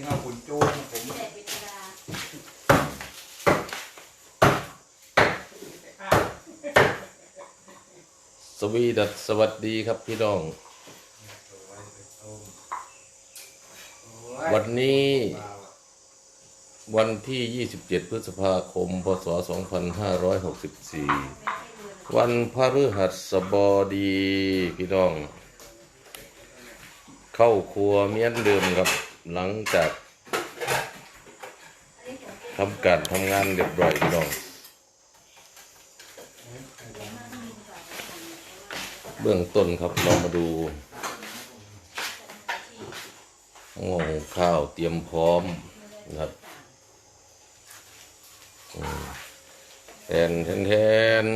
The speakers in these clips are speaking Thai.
ที่เอาขุนจูงผมแต่ปิตราสวีดัสสวัสดีครับพี่น้อง วันนี้ วันที่ 27 พฤษภาคม พศ 2564 วันพฤหัสบดีพี่น้อง เข้าครัวเมียนเดิมครับ หลังจากทำการทำงานเรียบร้อยพี่น้องเบื้องต้นครับเรามาดูหม้องข้าวเตรียมพร้อมนะครับแทนแทนแทน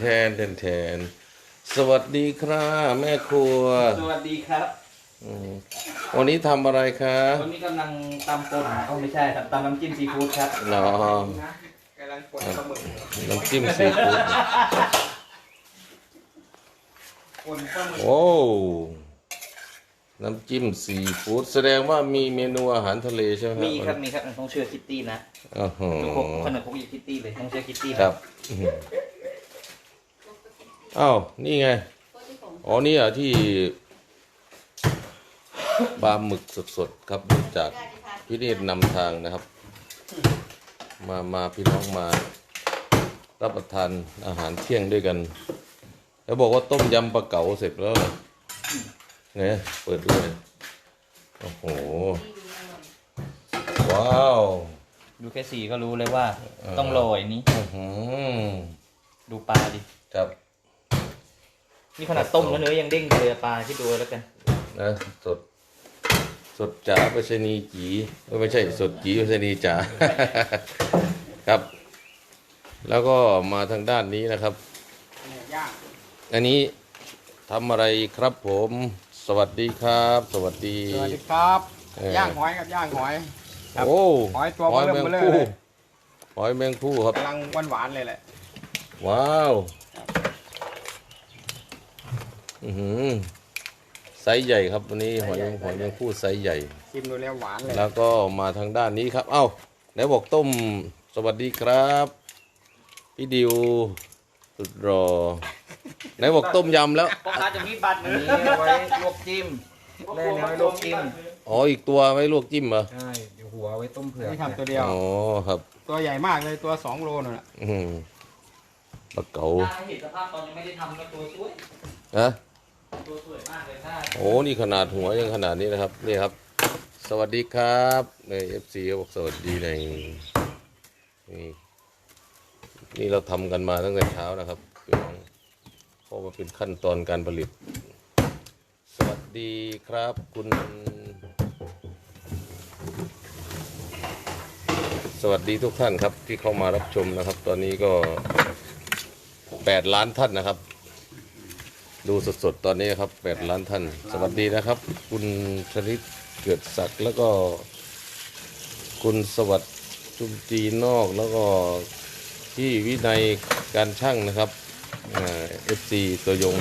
แทนแทนแทนสวัสดีครับแม่ครัว สวัสดีครับ อืมวันนี้ทำอะไรคะวันนี้กำลังตำป่นเอ้าไม่ใช่ครับตำน้ำจิ้มซีฟู้ดครับเนาะกำลังป่นปลาหมึกน้ำจิ้มซีฟู้ดป่นปลาหมึกโอ้น้ำจิ้มซีฟู้ดแสดงว่ามีเมนูอาหารทะเลใช่ไหมมีครับมีครับต้องเชื่อคิตตี้นะโอ้โหทุกคนขนมพกอีคิตตี้เลยต้องเชื่อคิตตี้ครับอื้อหืออ้าว นี่ไงก็ที่ผมอ๋อ นี่อะที่ ปลาหมึกสดๆครับจากได้ที่พาพี่เนตรนำทางนะครับ มามาพี่น้องมา รับประทานอาหารเที่ยงด้วยกัน แล้วบอกว่าต้มยำปลาเก๋าเสร็จแล้วเหรอไงเปิดด้วยโอ้โหที่ดูอร่อยว้าว ดูแค่สีก็รู้เลยว่าเออต้องโรยนี้ อื้อหือดูปลาดิ ครับนี่ขนาดต้มแล้วเนื้อยังเด้งอยู่เลยปลาที่ดูแล้วกันนะสด สดจ๋าไปรษณีย์จีเอ้ยไม่ใช่สดจีไปรษณีย์จ๋าครับ แล้วก็มาทางด้านนี้นะครับย่างอันนี้ทำอะไรครับผม สวัสดีครับ สวัสดี สวัสดีครับ เออย่างหอยครับย่างหอย ครับโอ้หอยตัวหอยเบแมลองเบลอผู้เลย หอยแมงผู้ครับ กำลังหวานหวานๆเลยแหละ ว้าว อือหือ ไซส์ใหญ่ครับวันนี้หอยหอยแมงผู้ไซส์ใหญ่ ชิมดูแล้วหวานเลยแล้วก็มาทางด้านนี้ครับ เอ้าไหนบอกต้มสวัสดีครับ พี่ดิวสุดรอไหนบอกต้มยำแล้วพ่อค้าจะมีบัตรนี้ไว้ลวกจิ้มเล่นไว้ลวกจิ้มอ๋ออีกตัวไว้ลวกจิ้มเหรอใช่เดี๋ยวหัวไว้ต้มเผือกนี่ทำตัวเดียวอ๋อครับ ตัวใหญ่มากเลยตัวสองโลน่นน่ะอืมปลาเก๋าถ้าเห็นสภาพตอนยังไม่ได้ทำก็ตัวสวยฮะ ตัวสวยมากเลยถ้โอ้นี่ขนาดหัวยังขนาดนี้นะครับ นี่ครับ สวัสดีครับในเอฟซีบอกสวัสดีในนี่นี่เราทำกันมาตั้งแต่เช้านะครับพี่น้องเพราะว่าเป็นขั้นตอนการผลิต สวัสดีครับคุณสวัสดีทุกท่านครับที่เข้ามารับชมนะครับ ตอนนี้ก็แปดล้านท่านนะครับ ดูสดๆ ตอนนี้ครับแปดล้านท่าน สวัสดีนะครับ คุณชริตเกิดศักดิ์แล้วก็ คุณสวัสดิ์จุมจีนอกแล้วก็พี่วินัยการช่างนะครับเอฟซีตัวยง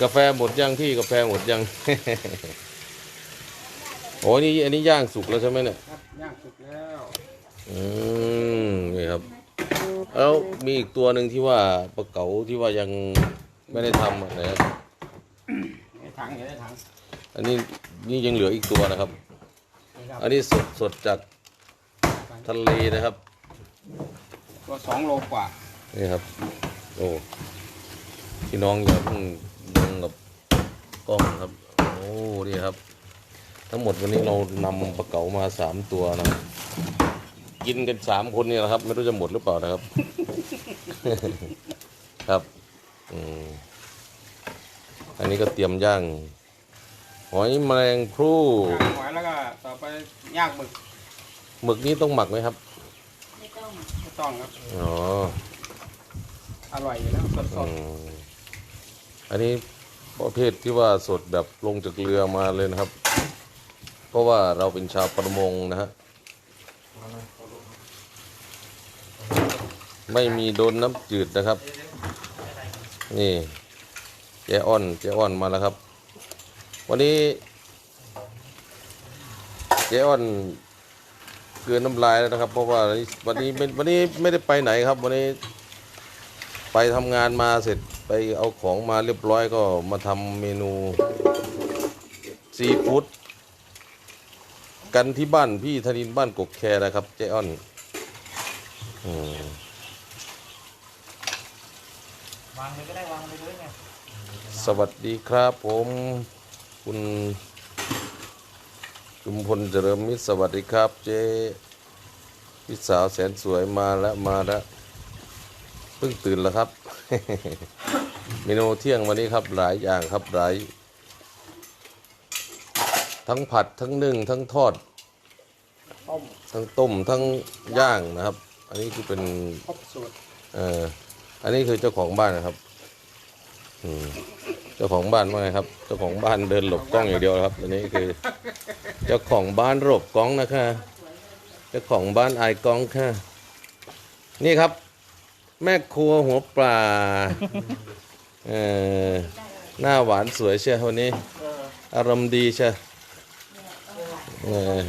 กาแฟหมดยังพี่กาแฟหมดยัง โอ้นี่อันนี้ย่างสุกแล้วใช่ไหมเนี่ยครับย่างสุกแล้วอืมนี่ครับแล้วมีอีกตัวหนึ่งที่ว่าปลาเก๋าที่ว่ายัง ไม่ได้ทำอะนะครับในถังอยู่ในถังอันนี้นี่ยังเหลืออีกตัวนะครับ นี่ครับอันนี้สดสดจากทะเลนะครับตัวสองโลกว่านี่ครับ โอ้พี่น้องอย่าเพิ่งยังกับกล้องครับ โอ้นี่ครับ ทั้งหมดวันนี้เรานำปลาเก๋ามาสามตัวนะครับกินกันสามคนนี่แหละครับ ไม่รู้จะหมดหรือเปล่านะครับ ครับ อืม อันนี้ก็เตรียมย่างหอยแมลงภู่ย่างหอยแล้วก็ต่อไปย่างหมึกหมึกนี้ต้องหมักไหมครับไม่ต้องไม่ต้องครับอ๋ออร่อยอยู่แล้วสดอืมอันนี้ประเภทที่ว่าสดแบบลงจากเรือมาเลยนะครับ เพราะว่าเราเป็นชาวประมงนะฮะไม่มีโดนน้ำจืดนะครับ นี่ เจ้อ้อนเจ้อ้อนมาแล้วครับ วันนี้ เจ้อ้อนเกลือน้ำลายแล้วนะครับ เพราะว่าวันนี้วันนี้ไม่ได้ไปไหนครับ วันนี้ ไปทำงานมาเสร็จไปเอาของมาเรียบร้อยก็มาทำเมนูซีฟู้ดกันที่บ้านพี่ธนินบ้านกกแคนะครับ เจ้อ้อนวางเลยก็ได้วางไปเลยไง สวัสดีครับผมคุณจุมพลเจริญมิตรสวัสดีครับ เจ๊พี่สาวแสนสวยมาแล้วมาแล้วเพิ่งตื่นแล้วครับ เมนูเที่ยงวันนี้ครับหลายอย่างครับหลาย ทั้งผัดทั้งนึ่งทั้งทอดต้มทั้งต้มทั้งย่างนะครับ อันนี้คือเป็นครบสูตรเอ่ออันนี้คือเจ้าของบ้านนะครับอืม เจ้าของบ้านว่าไงครับ เจ้าของบ้านเดินหลบกล้องอย่างเดียวครับอันนี้คือ เจ้าของบ้านหลบกล้องนะคะ เจ้าของบ้านอายกล้องค่ะ นี่ครับ แม่ครัวหัวปลาเออหน้าหวานสวยเชียววันนี้ อารมณ์ดีเชียวเออ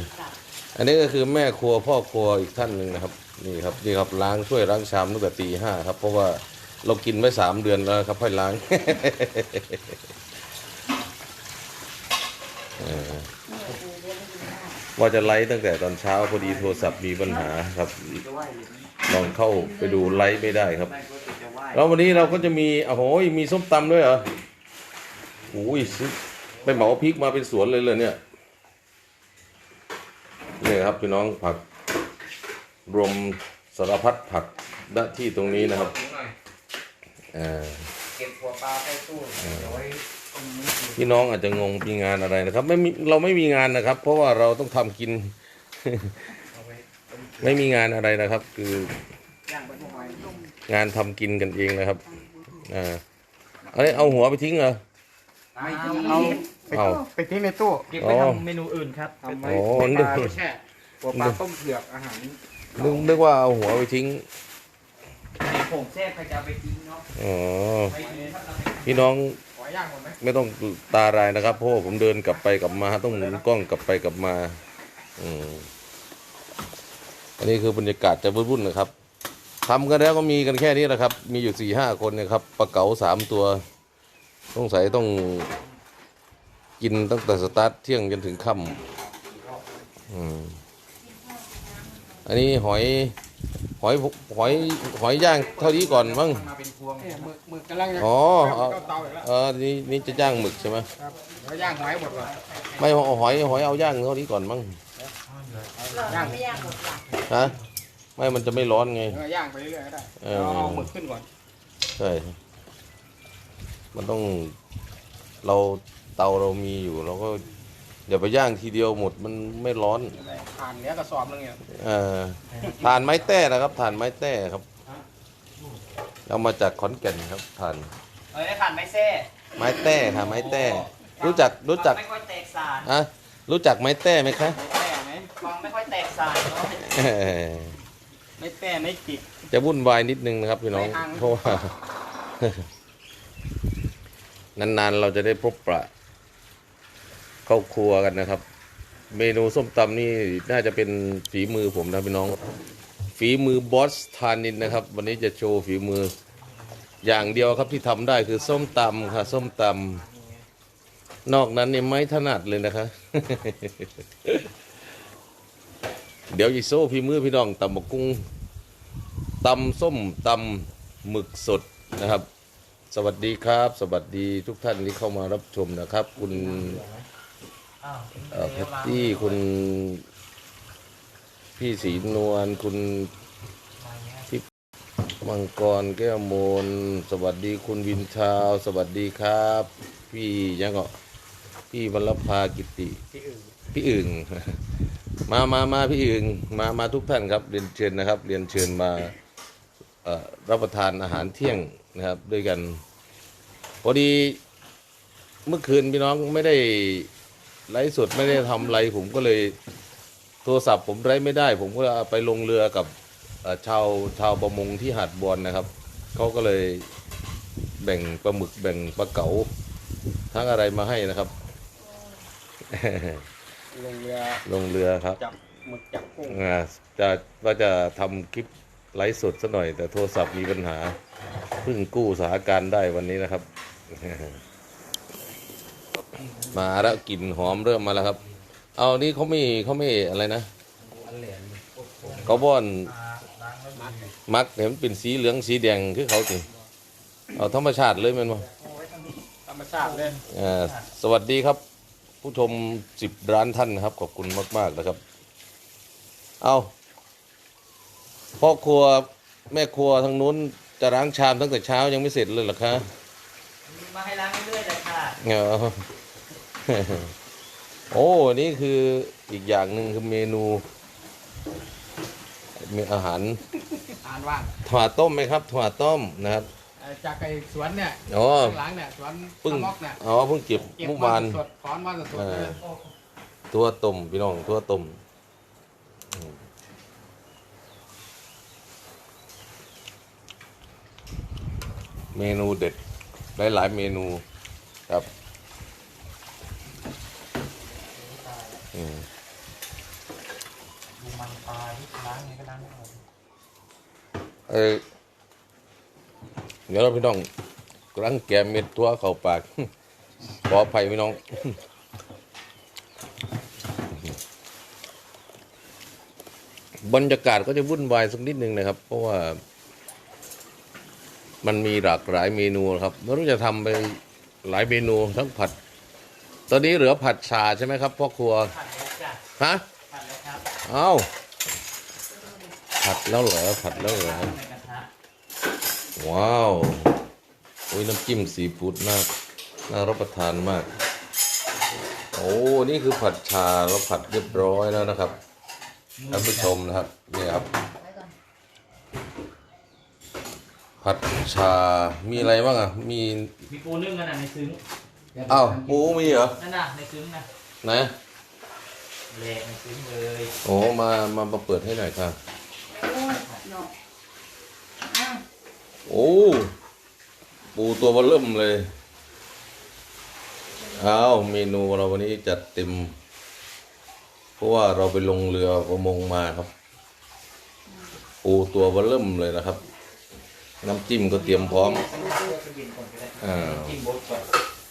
อันนี้ก็คือแม่ครัวพ่อครัวอีกท่านหนึ่งนะครับ นี่ครับนี่ครับล้างถ้วยล้างชามตั้งแต่ตีห้าครับ เพราะว่า เรากินไว้สามเดือนแล้วครับค่อยล้างเออว่าจะไลฟ์ตั้งแต่ตอนเช้าพอดีโทรศัพท์มีปัญหาครับ ลองเข้าไปดูไลฟ์ไม่ได้ครับ แล้ววันนี้เราก็จะมีโอ้โหมีส้มตำด้วยเหรอโอ้ยซื้อไปเหมาพริกมาเป็นสวนเลยเลยเนี่ยนี่ครับพี่น้องผักรวมสารพัดผักณที่ตรงนี้นะครับ อ่าเก็บหัวปลาใส่ตู้เอาไว้ตรงนี้พี่น้องอาจจะงงมีงานอะไรนะครับ ไม่มีเราไม่มีงานนะครับ เพราะว่าเราต้องทำกิน เอาไว้ไม่มีงานอะไรนะครับ คือย่างเป็นหอยงานทำกินกันเองนะครับอ่าอันนี้เอาหัวไปทิ้งเหรอ ไม่เอาไปเอา ไปทิ้งในตู้เก็บไปทำเมนูอื่นครับทำไว้โอ้หัวนึปกลาไว้แช่หัวปลาต้มเผือกอาหารนึกนึกว่าเอาหัวไปทิ้งใน ผงแซ่บใครจะเอาไปทิ้งเนาะอ๋อไม่มีครับเราไม่พี่น้องหอยย่างหมดไหมไม่ต้องตาลายนะครับ เพราะว่าผมเดินกลับไปกลับมา ต้องหมุนกล้องกลับไปกลับมา อืมอันนี้คือบรรยากาศจะวุ่นๆนะครับทำกันแล้วก็มีกันแค่นี้แหละครับ มีอยู่สี่ห้าคนเนะครับปลาเก๋าสามตัวสงสัยต้องกินตั้งแต่สตาร์ทเที่ยงจนถึงค่ำอืมอันนี้หอย หอยหอยหอยย่างเท่านี้ก่อนมั้งมาเป็นพวงเนี่ยหมึกหมึกกำลังจะอ๋อเข้าเอาเตาอีกแล้วเออนี่นี่จะย่างหมึกใช่ไหมครับแล้วย่างหอยหมดเลยไม่เอาหอยหอยเอาย่างเท่านี้ก่อนมั้งย่างไม่ย่างหมดหลักฮะไม่มันจะไม่ร้อนไงเออย่างไปเรื่อยๆก็ได้เออเราเอาหมึกขึ้นก่อนใช่มันต้องเราเตาเรามีอยู่เราก็ อย่าไปย่างทีเดียวหมดมันไม่ร้อนผ่านเนี้ยกระสอบนึงเนี่ยเออถ่านไม้แต้นะครับถ่านไม้แต้ครับเอามาจากขอนแก่นครับถ่านเอ้ยขันไม่แซ่ไม้แต้ค่ะไม้แต้ รู้จักรู้จักไม่ค่อยแตกสารอะรู้จักไม้แต้ไหมคะไม่แป้ไหมฟังไม่ค่อยแตกสารเนาะเออไม่แป้ไม่จิกจะวุ่นวายนิดนึงนะครับพี่น้องไม่อังเพราะว่านานๆเราจะได้พบปะ เข้าครัวกันนะครับ เมนูส้มตำนี่น่าจะเป็นฝีมือผมนะพี่น้อง ฝีมือบอสทานินนะครับ วันนี้จะโชว์ฝีมือ อย่างเดียวครับที่ทำได้คือส้มตำค่ะ ส้มตำนอกนั้นนี่ไม่ถนัดเลยนะคะ เดี๋ยวอีโซ่พี่มือพี่น้องตำบกกุ้งตำส้มตำหมึกสดนะครับ สวัสดีครับ สวัสดีทุกท่านที่เข้ามารับชมนะครับ คุณ แพตตี้คุณ พี่ศรีนวลคุณมังกรแก้วมน สวัสดีคุณวินชาว สวัสดีครับ พี่ยังก็พี่วรรภากิติที่อื่นพี่อึ่งมามามาพี่อึ่งมามาทุกท่านครับเรียนเชิญนะครับ เรียนเชิญมาเอ่อรับประทานอาหารเที่ยงนะครับ ด้วยกัน พอดีเมื่อคืนพี่น้องไม่ได้ ไลฟ์สดไม่ได้ทำอะไรผมก็เลยโทรศัพท์ผมไลฟ์ไม่ได้ ผมก็เอาไปลงเรือกับเอ่อชาวชาวประมงที่หาดบอลนะครับเขาก็เลยแบ่งปลาหมึกแบ่งปลาเก๋าทั้งอะไรมาให้นะครับ ลงเรือลงเรือครับ จับหมึกจับกุ้งอ่าจะว่าจะทำคลิปไลฟ์สดซะหน่อย แต่โทรศัพท์มีปัญหาเพิ่งกู้สถานการณ์ได้วันนี้นะครับ มาแล้วกลิ่นหอมเริ่มมาแล้วครับ เอานี่เขาไม่เขาไม่อะไรนะเขาบ้อนมักเห็นเป็นสีเหลืองสีแดงคือเขาสิเอาธรรมชาติเลยแมันมาธรรมชาติเลยอ่าสวัสดีครับ ผู้ชมสิบร้านท่านนะครับ ขอบคุณมาก ๆนะครับ เอาพ่อครัวแม่ครัวทางนู้นจะล้างชามตั้งแต่เช้ายังไม่เสร็จเลยเหรอคะมาให้ล้างเรื่อยๆเลยค่ะเออ โอ้นี่คืออีกอย่างหนึ่งคือเมนูมีอาหารอ่านว่างถั่วต้มไหมครับ ถั่วต้มนะครับ เอ่อจากไอ้สวนเนี่ยอ๋อ ข้างหลังเนี่ยสวนเพิ่งตะมอกเนี่ยอ๋อเพิ่งเก็บเก็บเมื่อมาวาน สดๆถอนมาสดเอๆเลอ ยตัวต้มพี่น้องตัวต้มอืมเมนูเด็ดหลายหลายๆเมนูครับ อืมดูมันปลาที่ล้างไงก็ล้างไม่ออกเออเดี๋ยวเราพี่น้องกำลังแกมเม็ดตัวเข้าปาก ขออภัยพี่น้อง บรรยากาศก็จะวุ่นวายสักนิดนึงนะครับ เพราะว่า มันมีหลากหลายเมนูครับไม่รู้จะทำไปหลายเมนูทั้งผัด ตอนนี้เหลือผัดชาใช่ไหมครับพ่อครัว ผัดแล้วจ้ะฮะ ผัดแล้วครับเอ้า ผัดแล้วเหรอ ผัดแล้วเหรอ ในกระทะว้าว โอ้ยน้ำจิ้มซีฟู้ดน่าน่ารับประทานมาก โอ้ นี่คือผัดชาแล้วผัดเรียบร้อยแล้วนะครับ ท่านผู้ชมนะครับนี่ครับ ผัดชา มีอะไรบ้างอะ มีมีปูนึ่งกันนะในซึ้ง อ้าวปูมีเหรอ นั่นน่ะในซึ้งนะไหนแหลกในซึ้งเลยโอ้มามามาเปิดให้หน่อยค่ะโอ้ยเนาะอ้าวโอ้ปูตัวเบอเริ่มเลยอ้าวเมนูเราวันนี้จัดเต็ม เพราะว่าเราไปลงเรือประมงมาครับ ปูตัวเบอเริ่มเลยนะครับ น้ำจิ้มก็เตรียมพร้อมอ่า กินบดก่อน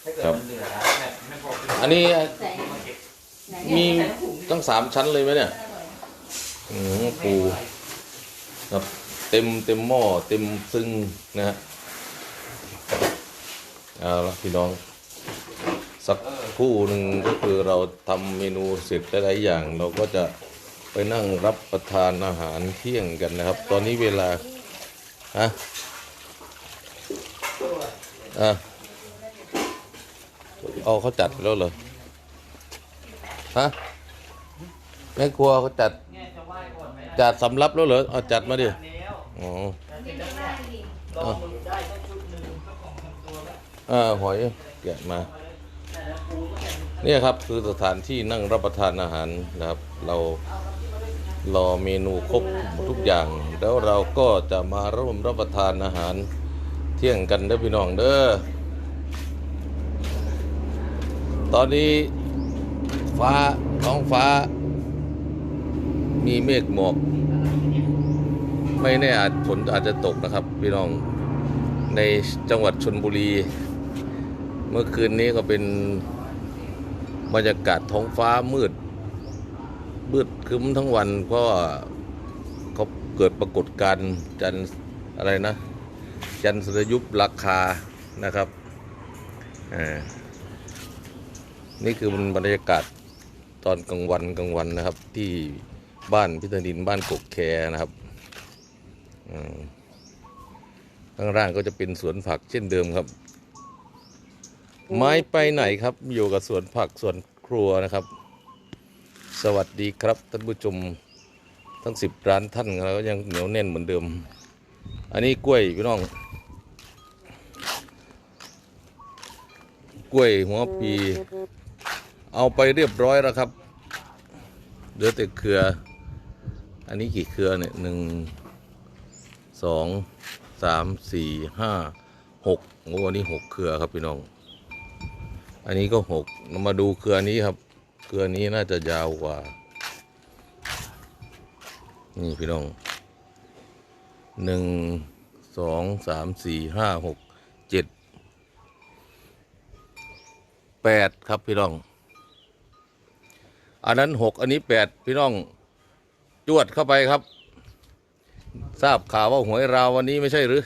ถ้าเกิดครับมันเหลือแบบไม่พอกินอันนี้ใส่มาเก็บมีตั้งสามชั้นเลยไหมเนี่ยอืมปูครับเต็มเต็มหม้อเต็มซึ้งนะฮะเอาละพี่น้อง สักครู่หนึ่งก็คือเราทำเมนูเสร็จหลายๆอย่าง เราก็จะไปนั่งรับประทานอาหารเที่ยงกันนะครับ ตอนนี้เวลาฮะอะ เอาเขาจัดไปแล้วเหรอฮะแม่ครัวเขาจัดเนี่ยจะไหว้ก่อนไหมจัดสำรับแล้วเหรอเอาจัดมาดิแล้วอ๋อแล้วเสร็จแล้วเนี่ยลองดูได้แค่ชุดหนึ่งก็ของทำตัวแล้วอ่าหอยแกะมาแต่ละปูก็แต่เนี่ยครับคือสถานที่นั่งรับประทานอาหารนะครับ เรารอเมนูครบทุกอย่าง แล้วเราก็จะมาร่วมรับประทานอาหารเที่ยงกันเด้อพี่น้องเด้อ ตอนนี้ฟ้าท้องฟ้า มีเมฆหมอก ไม่แน่อาจฝนอาจจะตกนะครับ พี่น้องในจังหวัดชนบุรี เมื่อคืนนี้ก็เป็นบรรยากาศท้องฟ้ามืด มืดครึ้มทั้งวันเพราะเขาเกิดปรากฏการณ์จันอะไรนะ จันทร์สุริยุปราคานะครับอ่า นี่คือบรรยากาศตอนกลางวันกลางวันนะครับ ที่บ้านพิธดินบ้านกกแคนะครับข้างล่างก็จะเป็นสวนผักเช่นเดิมครับ ไม้ไปไหนครับ อยู่กับสวนผักสวนครัวนะครับ สวัสดีครับท่านผู้ชมทั้งสิบร้านท่านเราก็ยังเหนียวแน่นเหมือนเดิม อันนี้กล้วยพี่น้อง กล้วยหัวปี เอาไปเรียบร้อยแล้วครับเหลือแต่เครือ อันนี้กี่เครือเนี่ยหนึ่งสองสามสี่ห้าหกโอ้อันนี้หกเครือครับพี่น้อง อันนี้ก็หกมาดูเครือนี้ครับ เครือนี้น่าจะยาวกว่า นี่พี่น้องหนึ่งสองสามสี่ห้าหกเจ็ดแปดครับพี่น้อง อันนั้นหกอันนี้แปดพี่น้องจวดเข้าไปครับ ทราบข่าวว่าหวยราววันนี้ไม่ใช่หรือ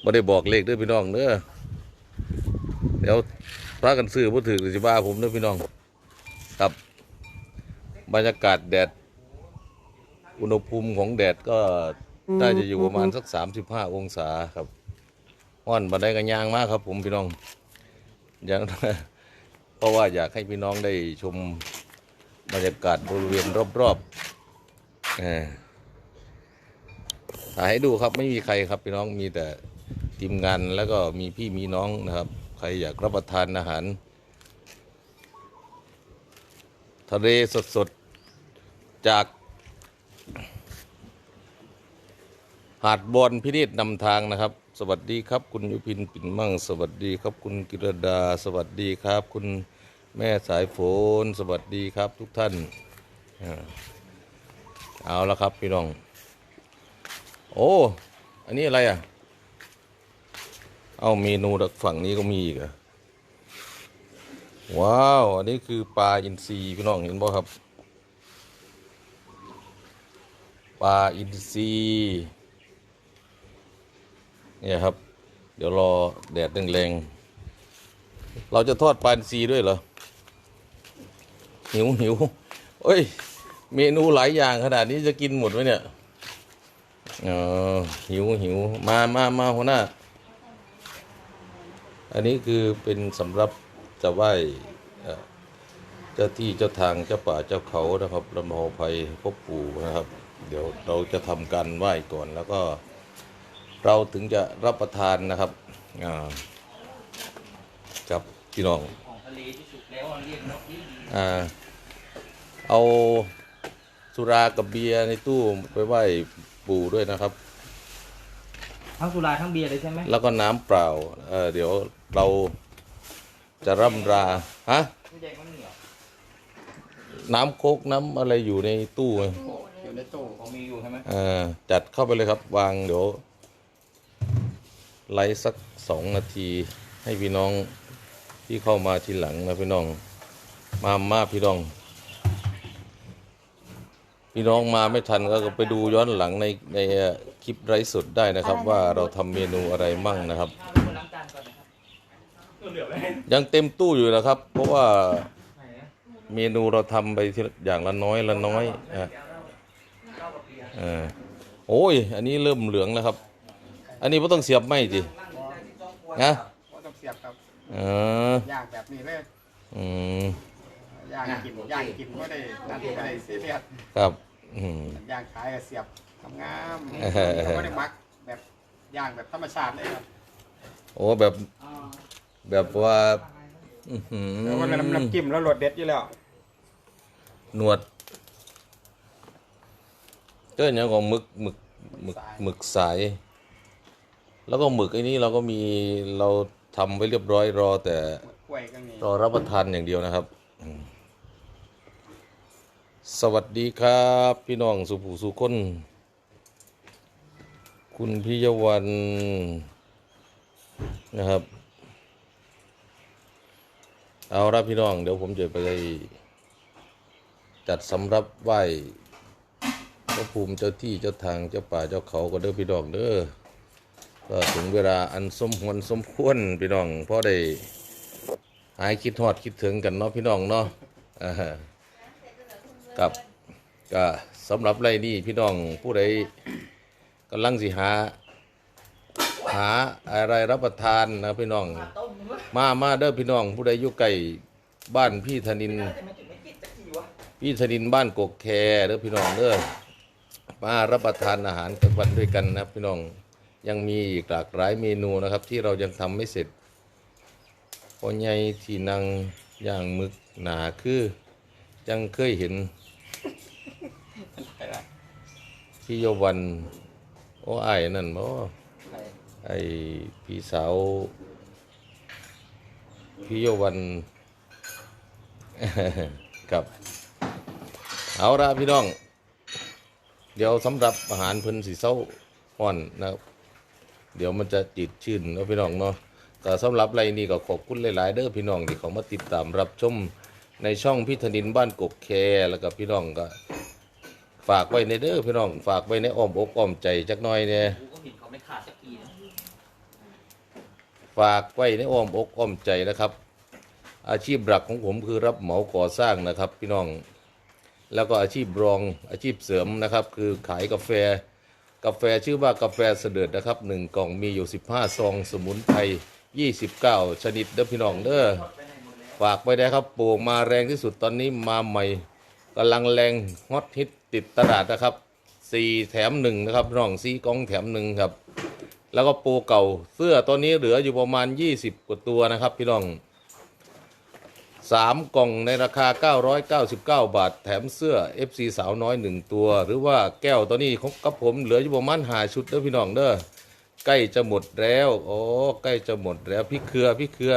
ไม่ได้บอกเลขด้วยพี่น้องเด้อเดี๋ยวพระกันซื้อผู้ถือสิบ้าผมเด้อพี่น้องครับ บรรยากาศแดด อุณหภูมิของแดดก็น่าจะอยู่ประมาณสักสามสิบห้าองศาครับห้อนบันไดกันยางมากครับ ผมพี่น้องอย่าง เพราะว่าอยากให้พี่น้องได้ชมบรรยากาศบริเวณรอบๆเอถ่ายให้ดูครับไม่มีใครครับพี่น้องมีแต่ทีมงานแล้วก็มีพี่มีน้องนะครับ ใครอยากรับประทานอาหาร ทะเลสดๆ จาก หาดบอนพินิจนำทางนะครับ สวัสดีครับ คุณยุพินปิ่นมั่ง สวัสดีครับ คุณกิรดา สวัสดีครับ คุณแม่สายฝนสวัสดีครับทุกท่าน เอาละครับพี่น้อง โอ้ อันนี้อะไรอะ เอาเมนูจากฝั่งนี้ก็มีอีกเหรอะว้าว อันนี้คือปลาอินทรีพี่น้องเห็นบ่ครับปลาอินทรี เนี่ยครับ เดี๋ยวรอแดดแรงๆเราจะทอดปลาอินทรีด้วยเหรอ หิวหิวเอ้ย เมนูหลายอย่างขนาดนี้จะกินหมดไหมเนี่ยอ๋อหิวหิวมามามาหัวหน้า อันนี้คือเป็นสำหรับจะไหว้เจ้าที่เจ้าทางเจ้าป่าเจ้าเขานะครับลำโพภัยพบปู่นะครับ เดี๋ยวเราจะทำการไหว้ก่อนแล้วก็ เราถึงจะรับประทานนะครับอ่ากับพี่น้องของทะเลที่สุกแล้วเรียกนกนี่อ่าเอาสุรากับเบียร์ในตู้ไปไหว้ปู่ด้วยนะครับ ทั้งสุราทั้งเบียร์เลยใช่ไหมแล้วก็น้ำเปล่าเออเดี๋ยวเราจะร่ำราฮะไม่ใช่มันเหนียวน้ำโคกน้ำอะไรอยู่ในตู้ไงอยู่ในตู้เขามีอยู่ใช่ไหมเออจัดเข้าไปเลยครับ วางเดี๋ยว ไลฟ์สักสองนาที ให้พี่น้องที่เข้ามาทีหลังนะพี่น้อง มามาพี่น้อง พี่น้องมาไม่ทันก็ไปดูย้อนหลังในในคลิปไลฟ์สดได้นะครับ ว่าเราทำเมนูอะไรมั่งนะครับ ยังเต็มตู้อยู่นะครับ เพราะว่าเมนูเราทำไปทีอย่างละน้อยละน้อยอะเหล้าโอ้ย อันนี้เริ่มเหลืองแล้วครับ อันนี้ไม่ต้องเสียบไหมจินะว่าต้องเสียบครับเออย่างแบบนี้เลยอืมย่างกินย่างกินไม่ได้นั่นไม่ได้ซีเรียสครับอืมย่างขายก็เสียบทำงามเออไม่ได้มักแบบย่างแบบธรรมชาติเลยครับโอ้แบบแบบว่าอื้อหือแล้วมันน้ำน้ำจิ้มแล้วรสเด็ดอยู่แล้วหนวดเจ้าอย่างของหมึกหมึกหมึกหมึกสาย แล้วก็หมึกไอ้นี้เราก็มีเราทำไว้เรียบร้อยรอแต่กล้วยก็มีรอรับประทานอย่างเดียวนะครับ สวัสดีครับ พี่น้องสุภูสุคนคุณพิยวันนะครับ เอาละพี่น้อง เดี๋ยวผมจะไปจัดสำรับไหว้พระภูมิเจ้าที่เจ้าทางเจ้าป่าเจ้าเขาก็เด้อพี่น้องเด้อ ก็ถึงเวลาอันสมควรสมควรพี่น้องพราะได้หายคิดฮอดคิดถึงกันเนาะพี่น้องเนาะกับก็สำหรับไรนี่พี่น้องผู้ใดกำลังสิหา หาอะไรรับประทานนะพี่น้อง มามาเด้อพี่น้อง ผู้ใดอยู่ใกล้บ้านพี่ธนิน พี่ธนินบ้านกกแคเด้อพี่น้องเด้อมารับประทานอาหารกลางวันด้วยกันนะพี่น้อง ยังมีอีกหลากหลายเมนูนะครับ ที่เรายังทำไม่เสร็จพอใหญ่ที่นางย่างมึกหนาคือจังเคยเห็นพี่โยวันโอ้ไอ้นั่นบ่ไอ้พี่สาวพี่โยวันกับเอาละพี่น้อง เดี๋ยวสำหรับอาหารเพิ่นสีเศร้าอ่อนนะครับ เดี๋ยวมันจะจิตชื่นเนาะพี่น้องเนาะก็สำหรับไรนี้ก็ขอบคุณหลาย ๆ เด้อพี่น้องที่เขามาติดตามรับชมในช่องพิธนินบ้านกกแคแล้วก็พี่น้องก็ ฝากไว้ในเด้อพี่น้อง ฝากไว้ในอ้อมอกอ้อมใจจักหน่อยเนี่ย กูก็เห็นเขาไม่ขาดสักทีนะ ฝากไว้ในอ้อมอกอ้อมใจนะครับ อาชีพหลักของผมคือรับเหมาก่อสร้างนะครับ พี่น้อง แล้วก็อาชีพรองอาชีพเสริมนะครับ คือขายกาแฟ กาแฟชื่อว่ากาแฟเสด็จนะครับหนึ่งกล่องมีอยู่ 15 ซอง สมุนไพร 29 ชนิดเด้อพี่น้องเด้อฝากไปได้ครับปลูกมาแรงที่สุดตอนนี้มาใหม่กำลังแรงฮอตฮิตติดตลาดนะครับ 4 แถมหนึ่งนะครับพี่น้องซีกล่องแถมหนึ่งครับ แล้วก็ปูเก่าเสื้อตัวนี้เหลืออยู่ประมาณ 20 กว่าตัวนะครับ พี่น้อง 3 กล่องในราคา 999 บาท แถมเสื้อ FC สาวน้อย 1 ตัว หรือว่าแก้วตัวนี้ของกับผมเหลืออยู่ประมาณหาชุดเด้อพี่น้องเด้อใกล้จะหมดแล้วโอ้ใกล้จะหมดแล้วพี่เครือพี่เครือ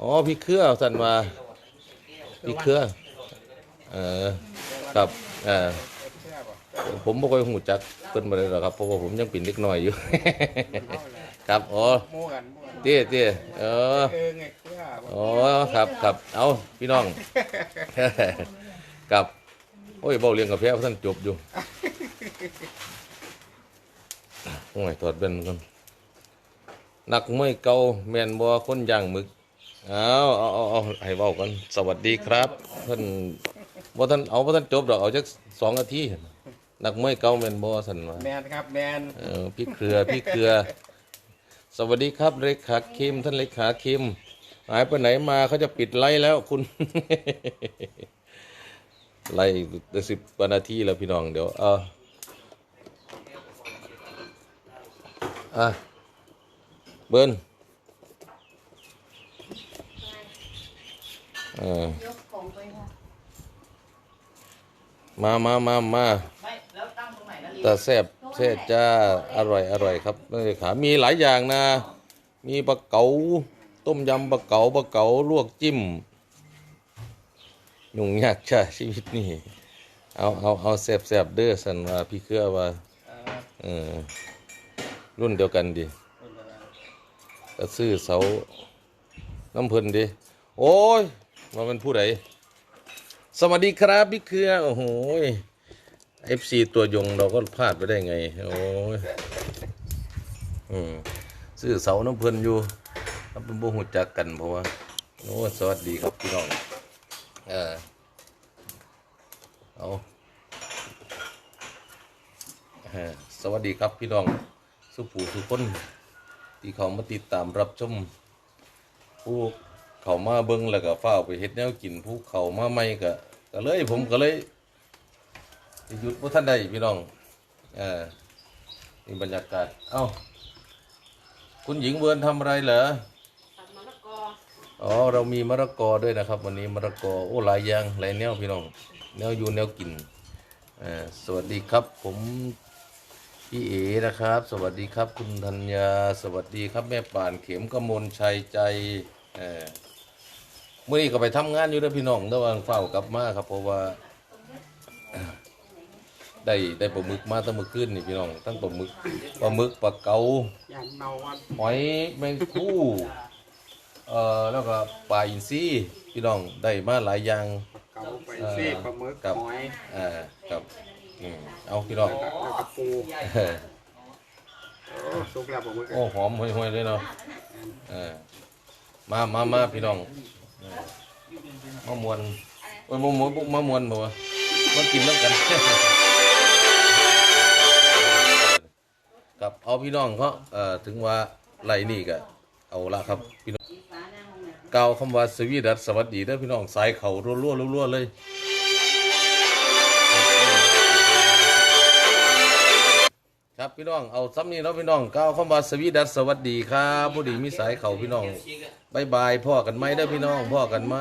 อ๋อพี่เครือสันมาพี่เครือเออครับเออเชื่อป่ะผมไม่ค่อยหูจักเพิ่นมาเลยหรอกครับเพราะว่าผมยังเป็นเล็กน้อยอยู่ ครับอ๋อโม่กันโม่กันเตี้ยเตี้ยเออเออไงเชื่อป่ะอ๋อครับครับเอาพี่น้อง กับโอ้ยเบาเรียงกับแพ้ท่านจบอยู่โอ้ยถอดเป็นกันนักมวยเก่าแมนบัวคนย่างหมึกเอาเอาเอาเอาให้เบากันสวัสดีครับท่านบ่ท่านเอาบ่ท่านจบดอกเอาจักสองนาทีนักมวยเก่าแมนบัวสันว่าแมนครับแมนเออพี่เครือพี่เครือ สวัสดีครับเลขาคิมท่านเลขาคิม หายไปไหนมาเขาจะปิดไลฟ์แล้วคุณ ไลฟ์สิบว่านาทีแล้วพี่น้องเดี๋ยว เอออะเบิ้ลเออ ยกของไปค่ะมามามามาไม่แล้วตั้งตรงไหนนะลีแต่แซบแซบจ้า อร่อย อร่อยครับนั่นเลยขามีหลายอย่างนะ มีปลาเก๋า ต้มยำปลาเก๋าปลาเก๋าลวกจิ้มยุ่งยากจ้าชีวิตนี่ เอาเอาเอาแซ่บแซ่บเด้อสันว่าพี่เครือว่าเออเออรุ่นเดียวกันดิก็ซื้อเสาน้ำเพลินดิโอ้ยมาเป็นผู้ใดสวัสดีครับพี่เครือโอ้โหเอฟซีตัวยงเราก็พลาดไปได้ไง โอ้ยอืมซื้อเสาน้ำเพลินอยู่ ครับเป็นบ่หูจักกันเพราะว่าโอ้สวัสดีครับพี่น้อง เออเอาสวัสดีครับพี่น้อง สุผูสุคนที่เขามาติดตามรับชมผู้เขามาเบิ้งแล้วก็เฝ้าวไปเฮ็ดแนวกินผู้เขามาใหม่ก็ก็เลยผมก็เลยหยุดบ่ท่านใดพี่น้องเออนี่บรรยากาศ เอ้า คุณหญิงเวิร์นทำอะไรเหรอ อ๋อเรามีมะละกอด้วยนะครับ วันนี้มะละกอโอ้หลายอย่างหลายแนวพี่น้องแนวอยู่แนวกินเอ่อสวัสดีครับ ผมพี่เอนะครับ สวัสดีครับ คุณธัญญาสวัสดีครับแม่ป่านเข็มกมลชัยใจเอ่อเมื่อนี้ก็ไปทำงานอยู่นะพี่น้องระหว่างเฝ้ากลับมาครับ เพราะว่า ได้ได้ปลาหมึกมาตั้งเมื่อคืนนี่พี่น้องทั้งปลาหมึกปลาหมึกปลาเก๋าอย่างเนาวันหอยแมงคู่ เอ่อแล้วก็ปลาอินทรีพี่น้องได้มาหลายอย่างเกาไปซี่ปลาหมึกครับหอยอ่าครับอืมเอาพี่น้อง แล้วก็ปูเออโอ้สุกแล้วปลาหมึกโอ้หอมห่วยๆเลยเนาะเออมามามาพี่น้องเออมามวนโอ้ยมามวนมามวนบ่วะมากินน้ำกันครับเอาพี่น้องเขาเอ่อถึงว่าไรนี่ก็เอาละครับพี่น้อง กล่าวคำว่าสวีดัสสวัสดีเด้อพี่น้องสายเขารัวๆรัวๆเลยครับพี่น้องเอาซ้ำนี้เนาะพี่น้องกล่าวคำว่าสวีดัสสวัสดีครับผู้ดีมีสายเขาพี่น้องบายบายพ่อกันไหมเด้อพี่น้องพ่อกันไหม